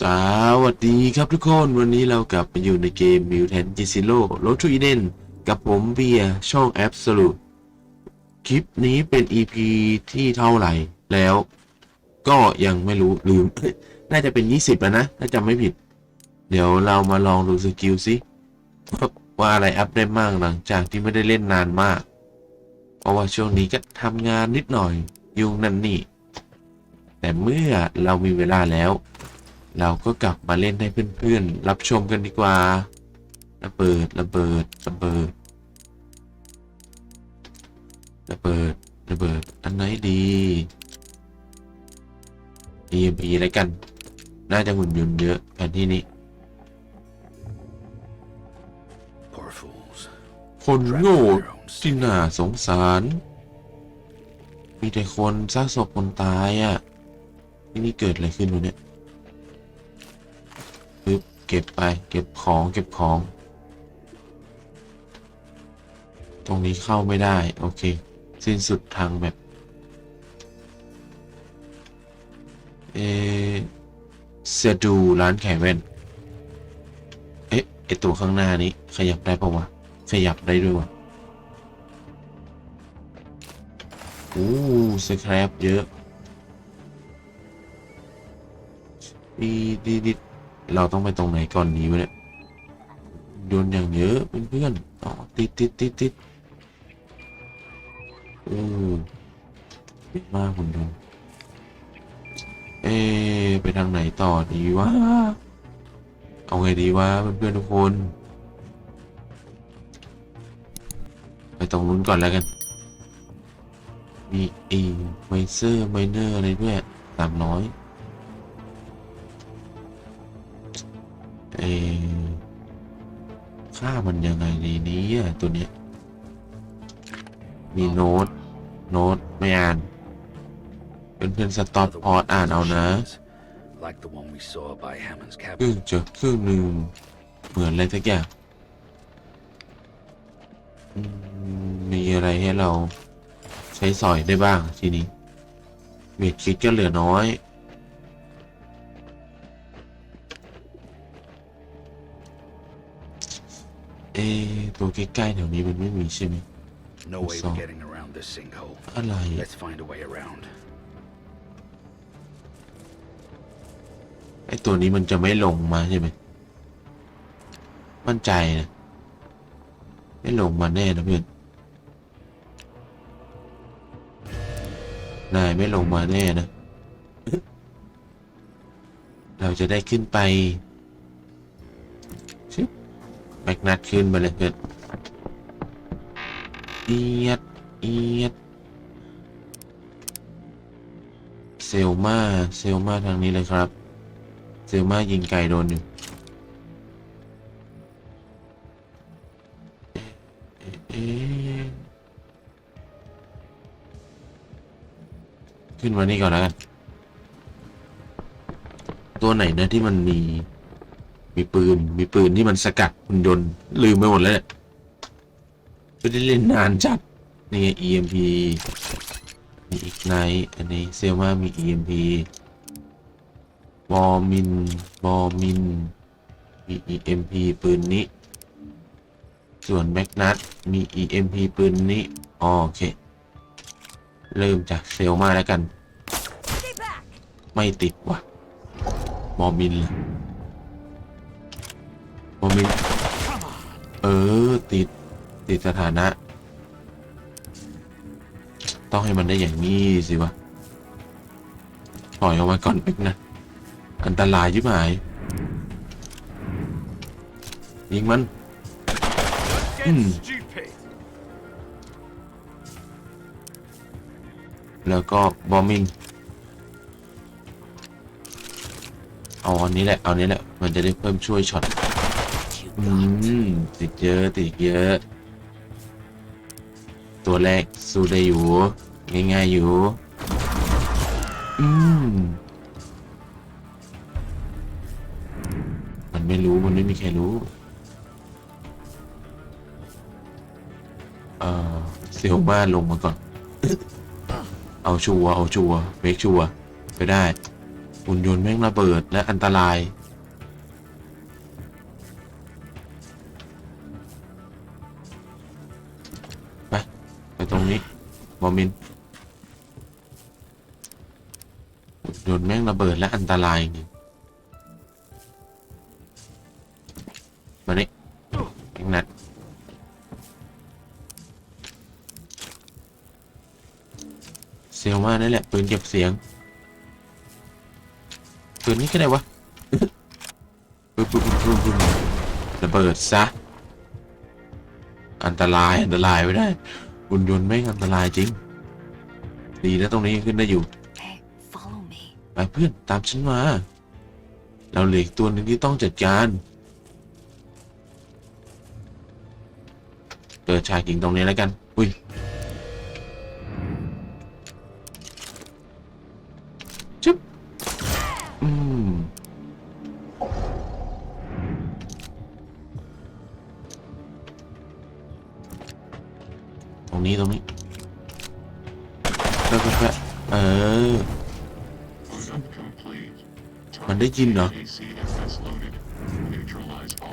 สวัสดีครับทุกคนวันนี้เรากลับมาอยู่ในเกม Mutant g z e r o Road to Eden กับผมเบียร์ช่อง Absolute คลิปนี้เป็น EP ที่เท่าไหร่แล้ว ก็ยังไม่รู้ลืม น่าจะเป็น 20 แล้วนะ ถ้าจำไม่ผิด เดี๋ยวเรามาลองดูสกิลซิว่าว่าอะไรอัพได้มากหลังจากที่ไม่ได้เล่นนานมาก เพราะว่าช่วงนี้ก็ทำงานนิดหน่อยยุ่งนั่นนี่ แต่เมื่อเรามีเวลาแล้ว เราก็กลับมาเล่นให้เพื่อนๆ รับชมกันดีกว่า ระเบิด ระเบิด ระเบิด ระเบิด ระเบิด อันไหนดี EMP อะไรกัน น่าจะหุ่นยนต์เยอะแผนที่นี้ Poor fools. คนโง่ที่น่าสงสาร มีแต่คนซากศพคนตายอะ่ะ ที่นี่เกิดอะไรขึ้นวะเนี่ยปึ๊บเก็บไป เก็บของเก็บของ ตรงนี้เข้าไม่ได้ โอเค สิ้นสุดทางแบบเอเซดูร้านแขกแว่น เอ๊ะไอตัวข้างหน้านี้ ขยับได้ปะวะ ขยับได้ด้วยวะโอ้สแครปเยอะดีดีดี เราต้องไปตรงไหนก่อนนี้วะเนี่ยโดนอย่างเยอะเพื่อนๆอ๋อติดติดติดติดโอ้ดีมากคุณดูเอไปทางไหนต่อดีวะเอาไงดีวะเพื่อนๆทุกคน ไปตรงนู้นก่อนแล้วกัน มีเอไมเซอร์ไมเนอร์อะไรด้วยสามร้อย เอค่ามันยังไงดีเนี้ตัวเนี้ยมีโน้ต โน้ตไม่อ่าน เป็นเพื่อนๆสต็อป Other พอร์ตอ่านเอานะ machines, Like the one we saw by Hammond's เครื่อง cabin. จะเครื่องหนึ่งเหมือนอะไรสักอย่างอืมมีอะไรให้เราใช้สอยได้บ้างทีนี้เมดคิดก็เหลือน้อย เอะตัวใกล้ๆแถวนี้มันไม่มีใช่ไหม No way So- of getting around this sinkhole. อะไร Let's find a way around. ไอตัวนี้มันจะไม่ลงมาใช่ไหม มั่นใจนะ ไม่ลงมาแน่นะเพื่อน นายไม่ลงมาแน่นะ เราจะได้ขึ้นไปชึบ แมกนัดขึ้นมาเลยเพื่อนเอียดเอียดเซลมาเซลมาทางนี้เลยครับ เซลมายิงไก่โดนอยู่ขึ้นมานี่ก่อนแล้วกัน ตัวไหนนะที่มันมี มีปืน มีปืนที่มันสกัดหุ่นยนต์ลืมไปหมดแล้วเนี่ยไม่ได้เล่นนานจัด นี่ไง EMP มีอีกไนอันนี้เซลมามี EMP บอมิน บอมิน มี EMP ปืนนี้ ส่วนแมกนัตมี EMP ปืนนี้ โอเค เริ่มจากเซลมาแล้วกัน ไม่ติดว่ะ บอมินเลย บอมิเออ ติด ติดสถานะ ต้องให้มันได้อย่างนี้สิวะปล่อยออกมาก่อนแป๊กนะ อันตรายยิบหาย ยิงมันแล้วก็บอมมิงเอาอันนี้แหละ เอาอันนี้แหละ มันจะได้เพิ่มช่วยช็อต อืมติดเยอะติดเยอะ ตัวแรกสู้ได้อยู่ ง่ายๆอยู่ อืม มันไม่รู้มันไม่มีใครรู้ เออเซลมาลงมาก่อน เอาชัวร์เอาชัวร์เมคชัวร์ไปได้หุ่นยนต์แม่งระเบิดและอันตราย มินหุ่นแม่งระเบิดและอันตรายจริงมาเนี่เอ็งนัดเซลมานั่นแหละปืนเก็บเสียงปืนนี้ก็ได้วะปึ๊บปึ๊บปึ๊บปึ๊บปึ๊บระเบิดซะ อันตราย อันตรายไม่ได้ หุ่นยนต์ไม่งอันตรายจริง ดีนะตรงนี้ขึ้นได้อยู่ Hey, follow me. ไปเพื่อนตามฉันมา เราเหลืออีกตัวหนึ่งที่ต้องจัดการเปิดฉากยิงตรงนี้แล้วกัน อุ้ย จึ๊บ อืม รงนี้ตรงนี้แป๊ะแป๊ะแป๊ะเออ มันได้ยินเหรอ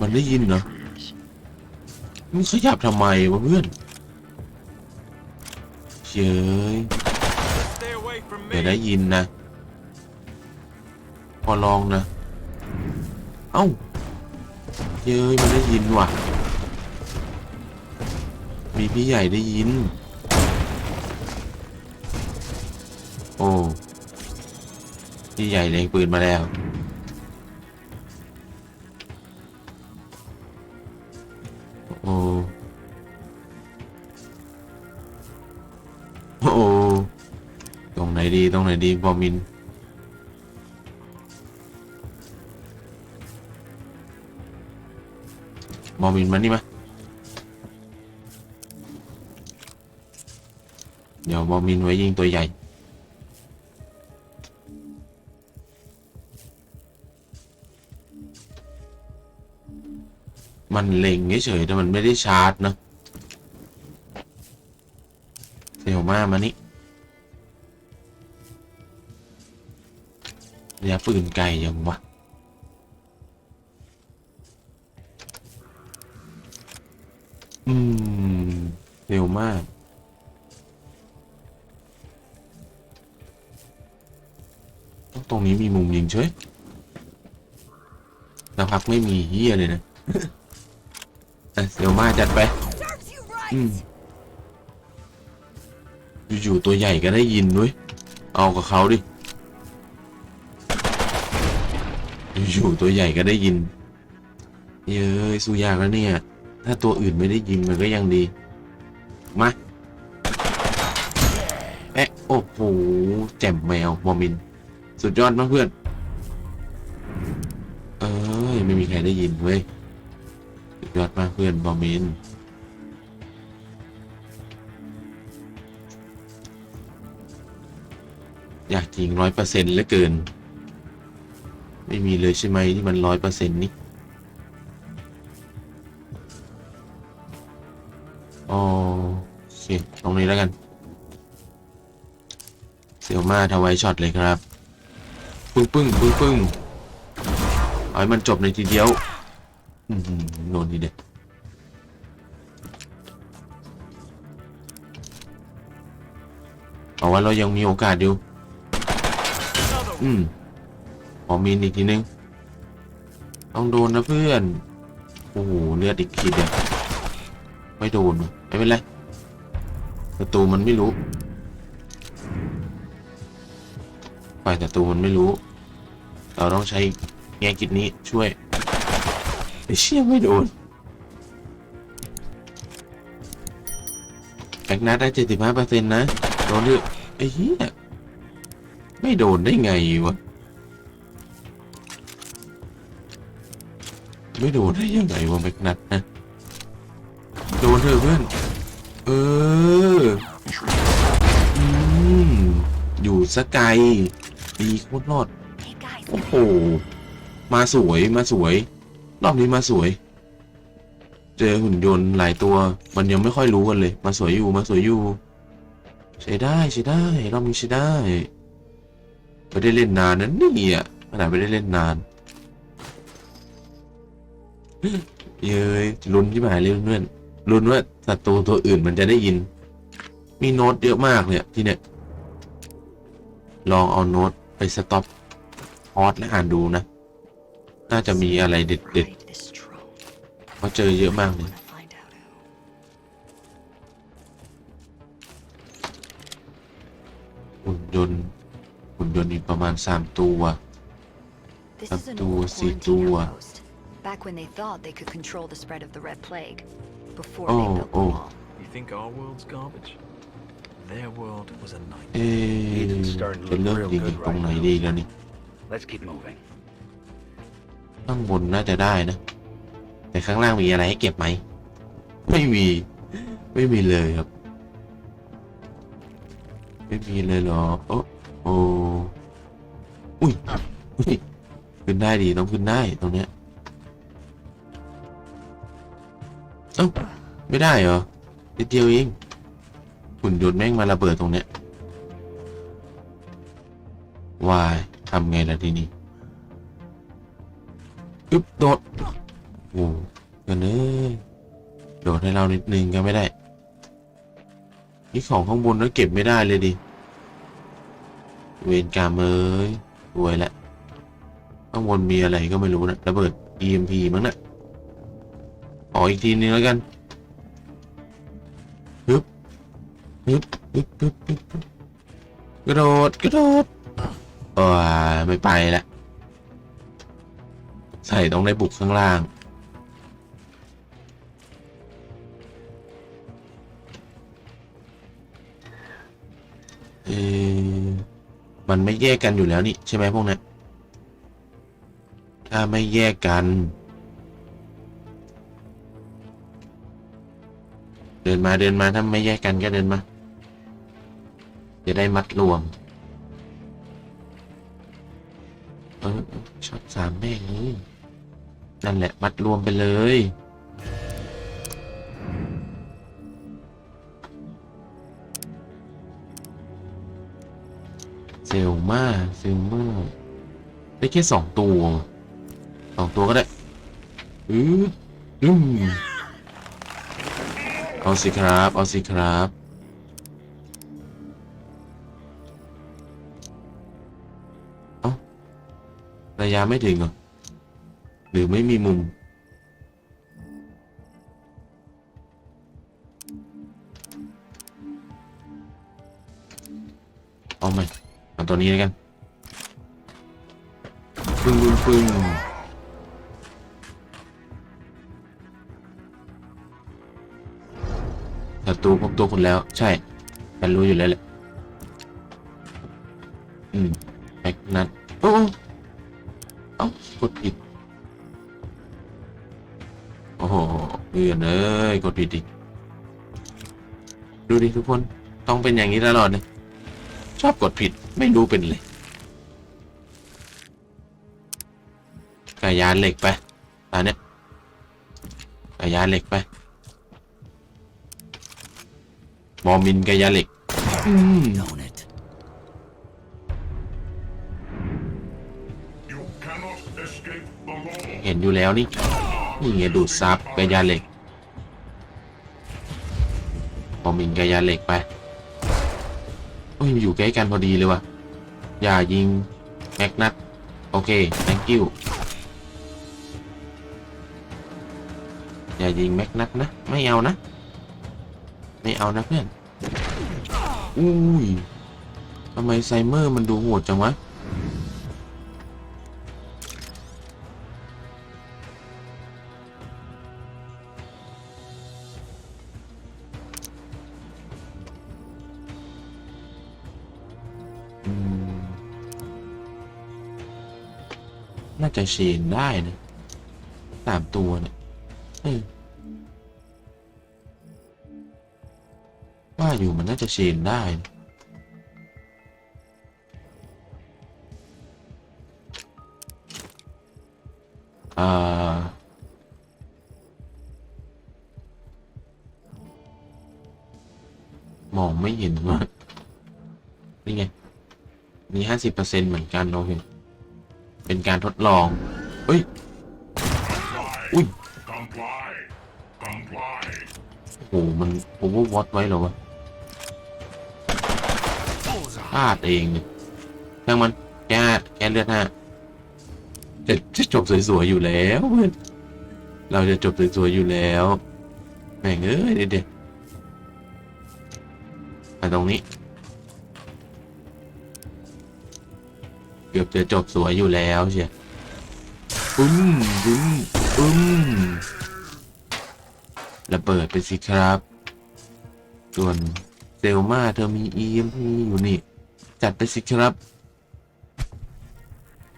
มันได้ยินเหรอมึงขยับทำไมวะเพื่อนเย้ย Stay away from เดี๋ยว me. ได้ยินนะ พอลองนะ เอ้าเย้ยมันได้ยินว่ะ มีพี่ใหญ่ได้ยิน โอ้ พี่ใหญ่เล็งปืนมาแล้ว โอ้โอ้ตรงไหนดีตรงไหนดีบอมินบอมินมานี่มา บอมินไว้ยิงตัวใหญ่มันเล็งเฉยๆแต่มันไม่ได้ชาร์จนะเดี๋ยวมามานี่ระยะปืนไกลยังวะอืม เร็วมาก ตรงนี้มีมุมยิงเฉยแล้วพักไม่มีเฮียเลยนะอะเร็วมากจัดไป Serves you right. อืมอยู่ๆตัวใหญ่ก็ได้ยินด้วยเอากับเขาดิ อยู่ๆตัวใหญ่ก็ได้ยิน เย้ยสู้ยากแล้วเนี่ย ถ้าตัวอื่นไม่ได้ยินมันก็ยังดี มา แอะโอ้โหแจ่มแมวมอมิน สุดยอดมากเพื่อน เอ้ย ไม่มีใครได้ยินเว้ย สุดยอดมากเพื่อนมอมินอยากยิงร้อยเปอร์เซ็นต์เหลือเกิน ไม่มีเลยใช่ไหมที่มันร้อยเปอร์เซ็นต์นี่โอเค ตรงนี้แล้วกัน เซียวมาทวายช็อตเลยครับ ปึ้งปึ้งปึ้งปึ้งเอาให้มันจบในทีเดียวอืมโดนทีเด็ดเอาว่าเรายังมีโอกาสอยู่ อืมขอมีนอีกทีนึง ต้องโดนนะเพื่อน โอ้โห เลือดอีกขีดเดียวไม่โดน ไม่เป็นไรศัตรูมันไม่รู้ ฝ่ายศัตรูมันไม่รู้ เราต้องใช้แง่คิดนี้ช่วยไอ้เชี่ยไม่โดนแบกนัดได้เจ็ดสิบห้าเปอร์เซ็นต์นะ โดนด้วยไอ้เหี้ยไม่โดนได้ไงวะ ไม่โดนได้ยังไงวะแมกนัทนะ โดนเถอะเพื่อน เออ อืม อยู่สกไก ลดีโคตรรอด Hey guys, โอ้โห มาสวยมาสวย รอบนี้มาสวย เจอหุ่นยนต์หลายตัว มันยังไม่ค่อยรู้กันเลย มาสวยอยู่มาสวยอยู่ ใช้ได้ใช้ได้รอบนี้ใช้ได้ไม่ได้เล่นนานนะเนี่ยขนาดไม่ได้เล่นนาน เย้ยลุ้นที่หายเลยเพื่อนลุ้นว่าศัตรูตัวอื่นมันจะได้ยิน มีโน้ตเยอะมากเลยอะที่เนี่ย ลองเอาโน้ต ไปสต็อปพอดและอ่านดูนะ น่าจะมีอะไรเด็ด Right, this drone. ๆเพราะเจอเยอะมากเลย Wanna find out who. หุ่นยนต์หุ่นยนต์อีกประมาณสามตัว This Up is an to old see quarantine to, uh, outpost. Back when they thought they could control the spread of the Red Plague. Before Oh, they built the oh. wall. You think our world's garbage? เอ๊ะ Eden's starting to จะ look เริ่ม real ยิง good ตรง right ไหน now. ดีแล้วนี่ Let's keep moving. ข้างบนน่าจะได้นะ แต่ข้างล่างมีอะไรให้เก็บไหม ไม่มี ไม่มีเลยครับ ไม่มีเลยเหรอ โอ้โอ้อุ้ยอุ้ยขึ้นได้ดีต้องขึ้นได้ตรงเนี้ยเอ้าไม่ได้เหรอนิดเดียวเอง หุ่นยนต์แม่งมาระเบิดตรงเนี้ยวายทำไงล่ะทีนี้อึบโดดโอ้กันเอ้ยโดดให้เรานิดนึงก็ไม่ได้ นี่ของข้างบนแล้วเก็บไม่ได้เลยดิ เวรกรรมเอ้ยรวยละข้างบนมีอะไรก็ไม่รู้นะระเบิด EMP มั้งนะขออีกทีนึงแล้วกัน ฮึบฮึบฮึบฮึบฮึบกระโดดกระโดดโอ้ไม่ไปละใส่ต้องได้บุกข้างล่างเออมันไม่แยกกันอยู่แล้วนี่ ใช่ไหมพวกนั้นถ้าไม่แยกกัน เดินมาเดินมาถ้าไม่แยกกันก็เดินมา จะได้มัดรวม เออช็อตสามแม่งเลยนั่นแหละมัดรวมไปเลยเซลมาเซลมาได้แค่สองตัวสองตัวก็ได้อืออืม เอาสิครับ เอาสิครับ เอาระยะไม่ถึงเหรอ หรือไม่มีมุม เอาไหมเอาตัวนี้แล้วกันปึ้งปึ้งปึ้ง ศัตรูพบตัวคุณแล้ว ใช่ฉันรู้อยู่แล้วแหละ อืมแม็กนัทโอ้โอ้เอ้ากดผิด โอ้โหเพื่อนเอ้ยกดผิดอีกดูดิทุกคนต้องเป็นอย่างนี้ตลอดเลยชอบกดผิดไม่รู้เป็นเลยกายานเหล็กไปตอนเนี้ยกายานเหล็กไป มอมินกายานเหล็กอืม Own it. You cannot escape the law. เห็นอยู่แล้วนี่นี่ไงดูดซับกายานเหล็กมอมินกายานเหล็กไปโอ้ยอยู่ใกล้กันพอดีเลยว่ะ อย่ายิงแม็กนัทโอเค thank you อย่ายิงแม็กนัทนะ ไม่เอานะ ไม่เอานะเพื่อน อุ้ยทำไมไซเมอร์มันดูโหดจังวะ น่าจะเชนได้นะสามตัวเนี่ย ออว่าอยู่มันน่าจะเชนได้ อ่า มองไม่เห็นว่านี่ไงมีห้าสิบเปอร์เซ็นเหมือนกันโอเคเป็นการทดลอง เฮ้ย อุ้ยโอ้โหมันโอเวอร์วอตไว้เหรอวะ พลาดเองเนี่ยช่างมันแก้แก้เลือดห้าจะจะจบสวยๆอยู่แล้วเพื่อนเราจะจบสวยๆอยู่แล้วแม่งเอ้ยเด็ดๆมาตรงนี้ เกือบจะจบสวยอยู่แล้วเชียอึ้มอึ้มอึ้มระเบิดไปสิครับ ส่วนเซลมาเธอมี EMP อยู่นี่ จัดไปสิครับ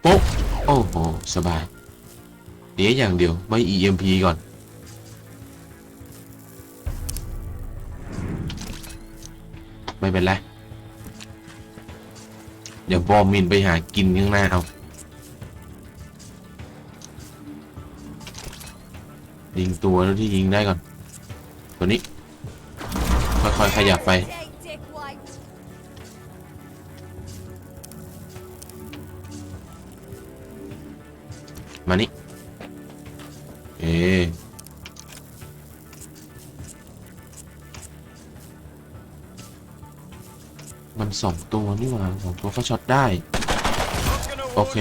โป๊ะโอ้โห สบายเดี๋ยวอย่างเดียว ไม่ EMP ก่อน ไม่เป็นไรเดี๋ยวบอมมินไปหากินข้างหน้าเอายิงตัวแล้วที่ยิงได้ก่อน ตัวนี้ ค่อยๆขยับไป มานี่ เอ๊มันสองตัวนี่หว่าสองตัวก็ช็อตได้ โอเค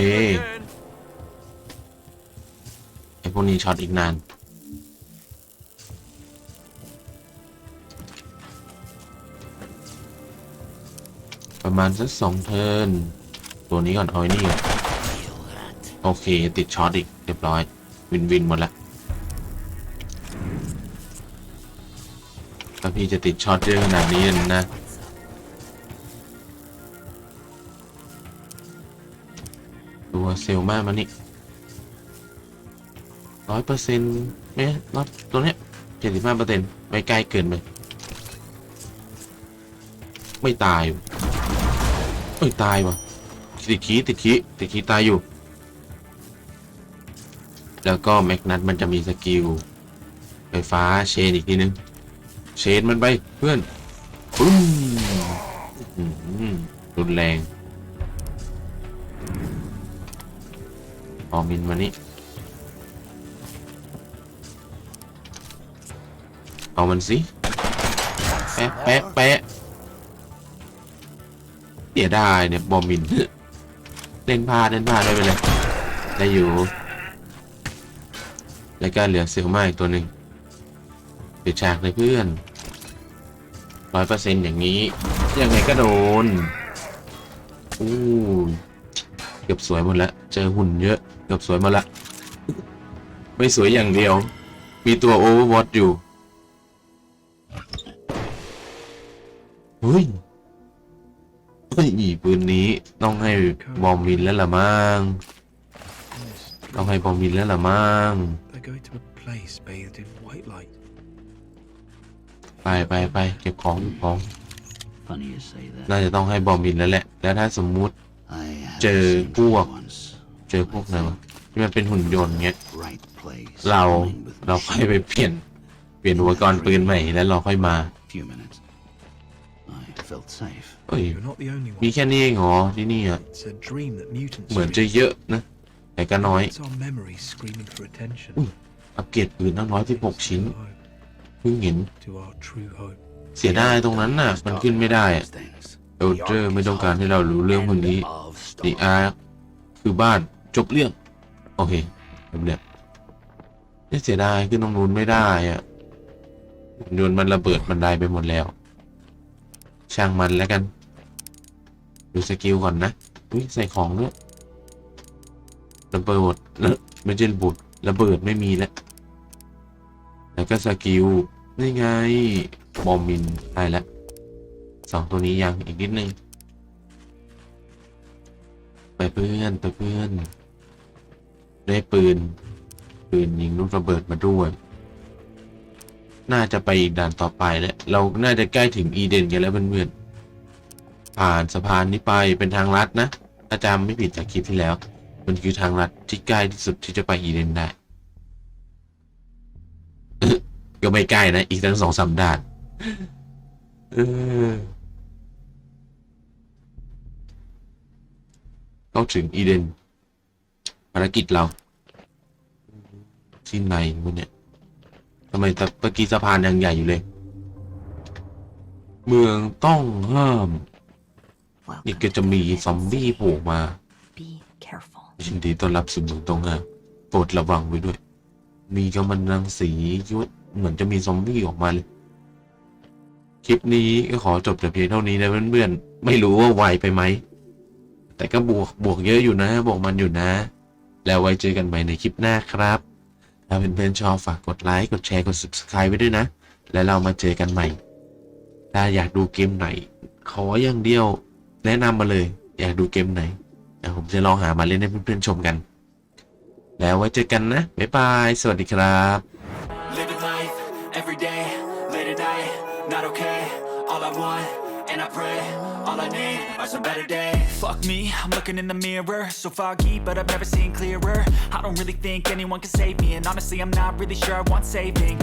ไอพวกนี้ช็อตอีกนานประมาณสักสองเทิร์นตัวนี้ก่อนเอาไอ้นี่ก่อน โอเค ติดช็อตอีก เรียบร้อย วินวินหมดละถ้าพี่จะติดช็อตเยอะขนาดนี้นะตัวเซลมามานี่ร้อยเปอร์เซ็นต์เนี่ยรอบตัวเนี้ยเจ็ดสิบห้าเปอร์เซ็นต์ไม่ใกล้เกินไปไม่ตายว่ะเอ้ย ตายวะติดขี้ติดขี้ติดขี้ตายอยู่ แล้วก็แมกนัทมันจะมีสกิลไฟฟ้าเชนอีกทีนึง เชนมันไปเพื่อนปึ้มรุนแรงออมินมานี่เอามันสิแปะแปะแปะเสียดายเนี่ยบอมมิน เล่นพลาดเล่นพลาดได้ไปเลย ได้อยู่ แล้วก็เหลือเซลมาอีกตัวหนึ่งปิดฉากเลยเพื่อนร้อยเปอร์เซ็นต์อย่างนี้ ยังไงก็โดนอู้เกือบสวยหมดแล้วเจอหุ่นเยอะ เกือบสวยหมดละ ไม่สวยอย่างเดียว มีตัวโอเวอร์วอตอยู่เฮ้ยเฮ้ยอีปืนนี้ต้องให้บอมวินแล้วละมั้ง Yes, ต้องให้บอมวินแล้วละมั้ง they're going to a place bathed in white light. ไปไปไปเก็บของเก็บของ Funny you say that. น่าจะต้องให้บอมบินแล้วแหละ แล้วถ้าสมมุติ I have Chờ seen cua. it once. เจอพวกไหนวะที่มันเป็นหุ่นยนต์เงี้ย Right place. เรา swimming with เราค่อยไปเปลี่ยน เปลี่ยนอุปกรณ์ปืนใหม่แล้วเราค่อยมา Few minutes. I felt safe. เอ้ย You're not the only มี one. แค่นี้เองเหรอที่นี่อะ It's a dream that mutants เหมือน dream. จะเยอะนะ แต่ก็น้อย It's our memories screaming for attention. อัปเกรดปืนตั้งร้อยที่หก To ชิ้น hope, เพิ่งเห็น to our true hope. เสียดายตรงนั้นน่ะ มันขึ้นไม่ได้อะ Things. เอลเจอร์ไม่ต้องการให้เรารู้เรื่องพวกนี้ Of ดี stars. อาร์คือบ้านจบเรื่อง โอเคแบบเนี้ยนี่เสียดายขึ้นตรงนู้นไม่ได้อะหุ่นยนต์มันระเบิดบันไดไปหมดแล้ว ช่างมันแล้วกัน ดูสกิลก่อนนะอุ้ยใส่ของด้วย ระเบิดแล้วไม่ใช่ระเบิดระเบิดไม่มีแล้ว แล้วก็สกิลนี่ไง บอมมินได้แล้วสองตัวนี้ยังอีกนิดนึง ไปเพื่อนไปเพื่อน ได้ปืน ปืนยิงลูกระเบิดมาด้วย น่าจะไปอีกด่านต่อไปแล้ว เราน่าจะใกล้ถึงอีเดนกันแล้วเพื่อนๆผ่านสะพานนี้ไปเป็นทางลัดนะ ถ้าจำไม่ผิดจากคลิปที่แล้ว มันคือทางลัดที่ใกล้ที่สุดที่จะไปอีเดนได้ ก็ไม่ใกล้นะ อีกตั้งสองสามด่านเออเข้าถึงอีเดน ภารกิจเราที่ไหนวะเนี่ยทำไมตะเมื่อกี้สะพานยังใหญ่อยู่เลย เมืองต้องห้าม นี่ Welcome ก็จะมี to ซอมบี้โผล่มา Be careful. ยินดีต้อนรับสู่เมืองตรงห้ามโปรดระวังไว้ด้วย มีกำมันรังสียุดเหมือนจะมีซอมบี้ออกมาเลย คลิปนี้ก็ขอจบแต่เพียงเท่านี้นะเพื่อนๆ ไม่รู้ว่าไวไปไหม แต่ก็บวกบวกเยอะอยู่นะ บวกมันอยู่นะ แล้วไว้เจอกันใหม่ในคลิปหน้าครับ ถ้าเพื่อนๆชอบฝากกดไลค์ กดแชร์ กด subscribe ไว้ด้วยนะ แล้วเรามาเจอกันใหม่ ถ้าอยากดูเกมไหน ขออย่างเดียวแนะนำมาเลย อยากดูเกมไหน เดี๋ยวผมจะลองหามาเล่นให้เพื่อนๆชมกัน แล้วไว้เจอกันนะ บ๊ายบาย สวัสดีครับ Living life, every day, late at night, not okay. All I want, and I pray, all I need are some better days. Fuck me, I'm looking in the mirror, so foggy, but I've never seen clearer. I don't really think anyone can save me, and honestly, I'm not really sure I want saving.